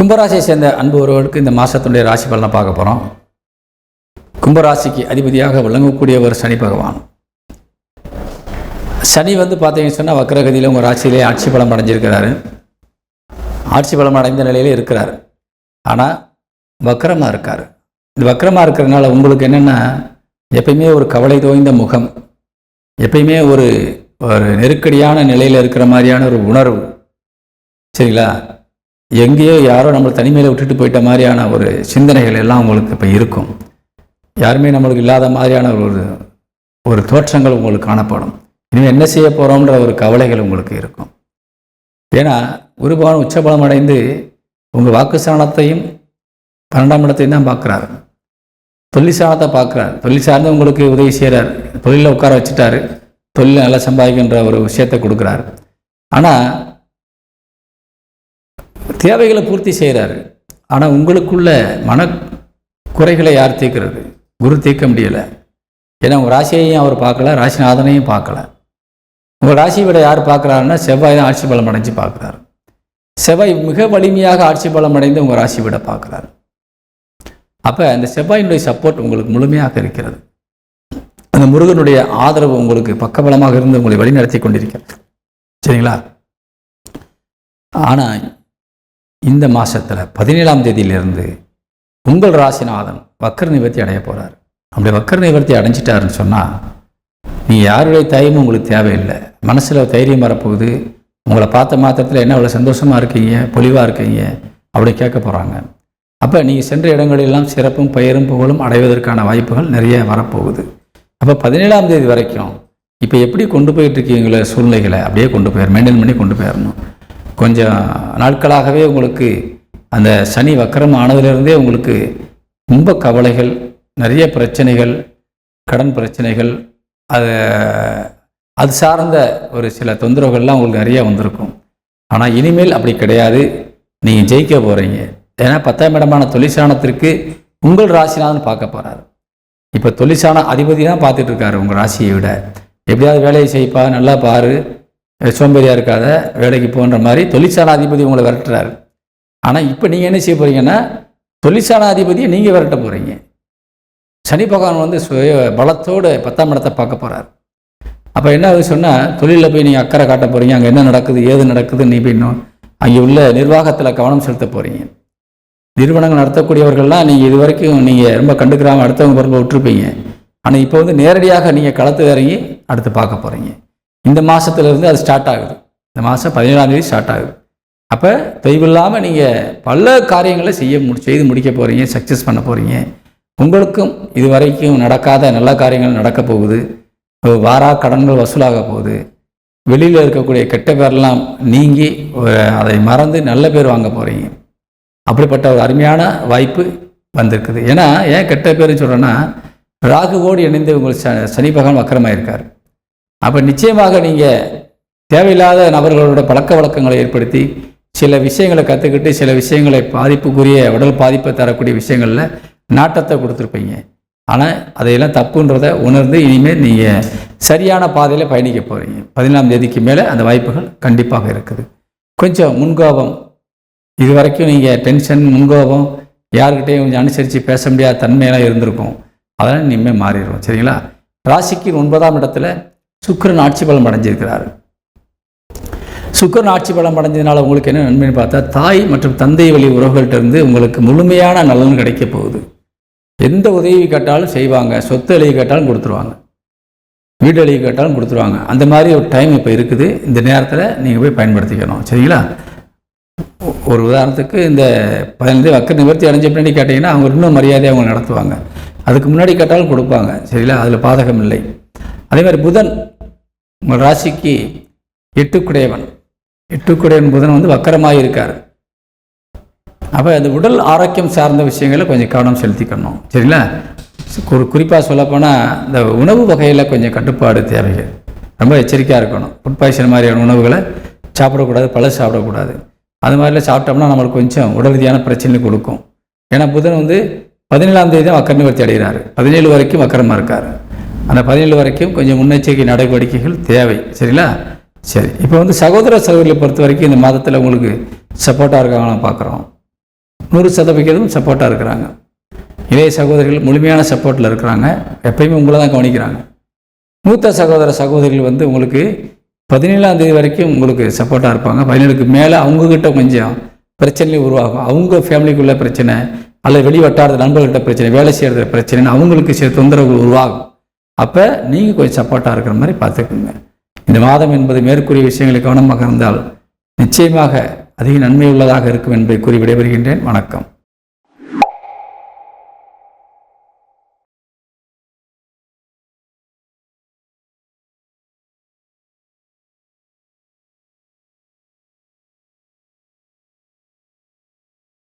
கும்பராசியை சேர்ந்த அன்பு ஒருவருக்கு இந்த மாதத்துடைய ராசி பலனை பார்க்க போகிறோம் கும்பராசிக்கு அதிபதியாக விளங்கக்கூடிய ஒரு சனி பகவான். சனி வந்து பார்த்தீங்கன்னு சொன்னால் வக்கரகதியில் உங்கள் ராசியிலே ஆட்சி பலம் அடைஞ்சிருக்கிறாரு. ஆட்சி பலம் அடைந்த நிலையிலே இருக்கிறார். ஆனால் வக்கரமாக இருக்கார். இந்த வக்கரமாக இருக்கிறதுனால உங்களுக்கு என்னென்னா எப்பயுமே ஒரு கவலை தோய்ந்த முகம் எப்பயுமே ஒரு ஒரு நெருக்கடியான நிலையில் இருக்கிற மாதிரியான ஒரு உணர்வு. சரிங்களா? எங்கேயோ யாரோ நம்மளை தனிமையில் விட்டுட்டு போயிட்ட மாதிரியான ஒரு சிந்தனைகள் எல்லாம் உங்களுக்கு இப்போ இருக்கும். யாருமே நம்மளுக்கு இல்லாத மாதிரியான ஒரு ஒரு தோற்றங்கள் உங்களுக்கு காணப்படும். இனிமேல் என்ன செய்ய போகிறோம்ன்ற ஒரு கவலைகள் உங்களுக்கு இருக்கும். ஏன்னா குருபகவான் உச்சபலம் அடைந்து உங்கள் வாக்குஸ்தானத்தையும் பன்னெண்டாம் இடத்தையும் தான் பார்க்குறாரு. தொழிற்சாலத்தை பார்க்குறாரு. தொழில் சார்ந்து உங்களுக்கு உதவி செய்கிறார் தொழிலில் உட்கார வச்சுட்டாரு. தொழில் நல்லா சம்பாதிக்கின்ற ஒரு விஷயத்தை கொடுக்குறாரு. ஆனால் தேவைகளை பூர்த்தி செய்கிறாரு. ஆனால் உங்களுக்குள்ள மன குறைகளை யார் தீர்க்கிறது? குரு தீர்க்க முடியலை. ஏன்னா உங்கள் ராசியையும் அவர் பார்க்கல ராசிநாதனையும் பார்க்கல. உங்கள் ராசியை விட யார் பார்க்குறாருன்னா செவ்வாய் தான் ஆட்சி பலம் அடைஞ்சு பார்க்குறாரு. செவ்வாய் மிக வலிமையாக ஆட்சி பலம் அடைந்து உங்கள் ராசி விட பார்க்குறாரு. அப்போ அந்த செவ்வாயினுடைய சப்போர்ட் உங்களுக்கு முழுமையாக இருக்கிறது. அந்த முருகனுடைய ஆதரவு உங்களுக்கு பக்கபலமாக இருந்து உங்களை வழிநடத்தி கொண்டிருக்கிறது. சரிங்களா? ஆனால் இந்த மாதத்தில் பதினேழாம் தேதியிலிருந்து உங்கள் ராசிநாதன் வக்கர நிவர்த்தி அடைய போகிறார் அப்படி வக்கர நிவர்த்தி அடைஞ்சிட்டாருன்னு சொன்னால் நீ யாருடைய தயமும் உங்களுக்கு தேவையில்லை. மனசில் தைரியம் வரப்போகுது. உங்களை பார்த்த மாத்திரத்தில் என்ன அவ்வளோ சந்தோஷமாக இருக்கீங்க? பொலிவாக இருக்கீங்க? அப்படி கேட்க போகிறாங்க அப்போ நீங்கள் சென்ற இடங்களெல்லாம் சிறப்பும் பெயரும் புகழும் அடைவதற்கான வாய்ப்புகள் நிறைய வரப்போகுது. அப்போ பதினேழாம் தேதி வரைக்கும் இப்போ எப்படி கொண்டு போயிட்டு இருக்கீங்களே சூழ்நிலைகளை? அப்படியே கொண்டு போயிடும் மெயின்டைன் பண்ணி கொண்டு போயிடணும் கொஞ்சம் நாட்களாகவே உங்களுக்கு அந்த சனி வக்கரம் ஆனதுலேருந்தே உங்களுக்கு ரொம்ப கவலைகள் நிறைய பிரச்சனைகள் கடன் பிரச்சனைகள் அது அது சார்ந்த ஒரு சில தொந்தரவுகள்லாம் உங்களுக்கு நிறைய வந்திருக்கும். ஆனால் இனிமேல் அப்படி கிடையாது. நீங்கள் ஜெயிக்க போகிறீங்க ஏன்னா பத்தாம் இடமான தொழிற்சானத்திற்கு உங்கள் ராசினான்னு பார்க்க போகிறாரு இப்போ தொழிற்சான அதிபதி தான் பார்த்துட்டு இருக்காரு உங்கள் ராசியை விட. எப்படியாவது வேலையை செய்ப்பா நல்லா பாரு. சோம்பேறியாக இருக்காத வேலைக்கு போன்ற மாதிரி தொழிற்சாலை அதிபதி உங்களை விரட்டுறாரு. ஆனால் இப்போ நீங்கள் என்ன செய்ய போகிறீங்கன்னா தொழிற்சாலை அதிபதியை நீங்கள் விரட்ட போகிறீங்க சனி பகவான் வந்து சுய பலத்தோடு பத்தாம் இடத்தை பார்க்க போகிறார் அப்போ என்ன ஆகுது சொன்னால் தொழிலில் போய் நீங்கள் அக்கறை காட்ட போகிறீங்க அங்கே என்ன நடக்குது ஏது நடக்குது நீ போய் அங்கே உள்ள நிர்வாகத்தில் கவனம் செலுத்த போகிறீங்க நிறுவனங்கள் நடத்தக்கூடியவர்கள்லாம் நீங்கள் இது வரைக்கும் நீங்கள் ரொம்ப கண்டுக்கிறாமல் அடுத்தவங்க பொறுப்பை விட்டுருப்பீங்க. ஆனால் இப்போ வந்து நேரடியாக நீங்கள் களத்து இறங்கி அடுத்து பார்க்க போகிறீங்க இந்த மாதத்துலேருந்து அது ஸ்டார்ட் ஆகுது. இந்த மாதம் பதினேழாம் தேதி ஸ்டார்ட் ஆகுது. அப்போ தொய்வில்லாமல் நீங்கள் பல காரியங்களை செய்ய முடி செய்து முடிக்க போகிறீங்க சக்ஸஸ் பண்ண போகிறீங்க உங்களுக்கும் இதுவரைக்கும் நடக்காத நல்ல காரியங்கள் நடக்க போகுது. வாரா கடன்கள் வசூலாக போகுது. வெளியில் இருக்கக்கூடிய கெட்ட பேரெல்லாம் நீங்கி அதை மறந்து நல்ல பேர் வாங்க போகிறீங்க அப்படிப்பட்ட ஒரு அருமையான வாய்ப்பு வந்திருக்குது. ஏன்னா ஏன் கெட்ட பேர்னு சொல்கிறேன்னா ராகுவோடு இணைந்து உங்கள் ச சனி பகவான் வக்கரமாக இருக்கார் அப்போ நிச்சயமாக நீங்கள் தேவையில்லாத நபர்களோட பழக்க வழக்கங்களை ஏற்படுத்தி சில விஷயங்களை கற்றுக்கிட்டு சில விஷயங்களை பாதிப்புக்குரிய உடல் பாதிப்பை தரக்கூடிய விஷயங்களில் நாட்டத்தை கொடுத்துருப்பீங்க. ஆனால் அதையெல்லாம் தப்புன்றதை உணர்ந்து இனிமேல் நீங்கள் சரியான பாதையில் பயணிக்க போகிறீங்க பதினாம் தேதிக்கு மேலே அந்த வாய்ப்புகள் கண்டிப்பாக இருக்குது. கொஞ்சம் முன்கோபம். இது வரைக்கும் நீங்கள் டென்ஷன் முன்கோபம் யாருக்கிட்டையும் கொஞ்சம் அனுசரித்து பேச முடியாத தன்மையெல்லாம் இருந்திருக்கும். அதெல்லாம் இனிமேல் மாறிடும் சரிங்களா? ராசிக்கு ஒன்பதாம் இடத்துல சுக்கரன் ஆட்சி பலம் அடைஞ்சிருக்கிறார். சுக்கரன் ஆட்சி பலம் அடைஞ்சதுனால உங்களுக்கு என்ன நன்மைன்னு பார்த்தா தாய் மற்றும் தந்தை வழி உறவுகள்ட்ட இருந்து உங்களுக்கு முழுமையான நலன் கிடைக்க போகுது. எந்த உதவி கேட்டாலும் செய்வாங்க. சொத்து எழுதி கேட்டாலும் கொடுத்துருவாங்க. வீடு எழுதி கேட்டாலும் கொடுத்துருவாங்க. அந்த மாதிரி ஒரு டைம் இப்போ இருக்குது. இந்த நேரத்தில் நீங்கள் போய் பயன்படுத்திக்கணும். சரிங்களா? ஒரு உதாரணத்துக்கு இந்த பதினைந்து வக்க நிவர்த்தி அடைஞ்ச பின்னாடி கேட்டிங்கன்னா அவங்க இன்னும் மரியாதையை அவங்க நடத்துவாங்க. அதுக்கு முன்னாடி கேட்டாலும் கொடுப்பாங்க. சரிங்களா? அதில் பாதகம் இல்லை. அதே மாதிரி புதன் உங்கள் ராசிக்கு எட்டுக்குடையவன். எட்டுக்குடையவன் புதன் வந்து வக்கரமாக இருக்கார் அப்போ அந்த உடல் ஆரோக்கியம் சார்ந்த விஷயங்களை கொஞ்சம் கவனம் செலுத்திக்கணும். சரிங்களா? ஒரு குறிப்பாக சொல்லப்போனால் இந்த உணவு வகையில் கொஞ்சம் கட்டுப்பாடு தேவைகள். ரொம்ப எச்சரிக்கையாக இருக்கணும். ஃபுட் பாய்சன் மாதிரியான உணவுகளை சாப்பிடக்கூடாது பழசு சாப்பிடக்கூடாது. அது மாதிரிலாம் சாப்பிட்டோம்னா நம்மளுக்கு கொஞ்சம் உடல் ரீதியான பிரச்சனை கொடுக்கும். ஏன்னா புதன் வந்து பதினேழாம் தேதி தான் வக்கர நிவர்த்தி அடைகிறார். பதினேழு வரைக்கும் வக்கரமாக இருக்கார். அந்த பதினேழு வரைக்கும் கொஞ்சம் முன்னெச்சரிக்கை நடவடிக்கைகள் தேவை. சரிங்களா? சரி. இப்போ வந்து சகோதர சகோதரிகளை பொறுத்த வரைக்கும் இந்த மாதத்தில் உங்களுக்கு சப்போர்ட்டாக இருக்காங்கன்னு பார்க்குறோம். நூறு சதவிகிதம் சப்போர்ட்டாக இருக்கிறாங்க. இளைய சகோதரிகள் முழுமையான சப்போர்ட்டில் இருக்கிறாங்க. எப்பயுமே உங்களை தான் கவனிக்கிறாங்க. மூத்த சகோதர சகோதரிகள் வந்து உங்களுக்கு பதினேழாம் தேதி வரைக்கும் உங்களுக்கு சப்போர்ட்டாக இருப்பாங்க. பதினேழுக்கு மேலே அவங்கக்கிட்ட கொஞ்சம் பிரச்சனையும் உருவாகும். அவங்க ஃபேமிலிக்குள்ள பிரச்சனை அல்லது வெளி வட்டாரத்து நண்பர்கள்ட்ட பிரச்சனை வேலை செய்கிறது பிரச்சனைன்னு அவங்களுக்கு சில தொந்தரவுகள் உருவாகும். அப்போ நீங்கள் கொஞ்சம் சப்போர்ட்டாக இருக்கிற மாதிரி பார்த்துக்கோங்க. இந்த மாதம் என்பது மேற்கூறிய விஷயங்களை கவனமாக இருந்தால் நிச்சயமாக அதிக நன்மை உள்ளதாக இருக்கும் என்பதை கூறி விடைபெறுகின்றேன். வணக்கம்.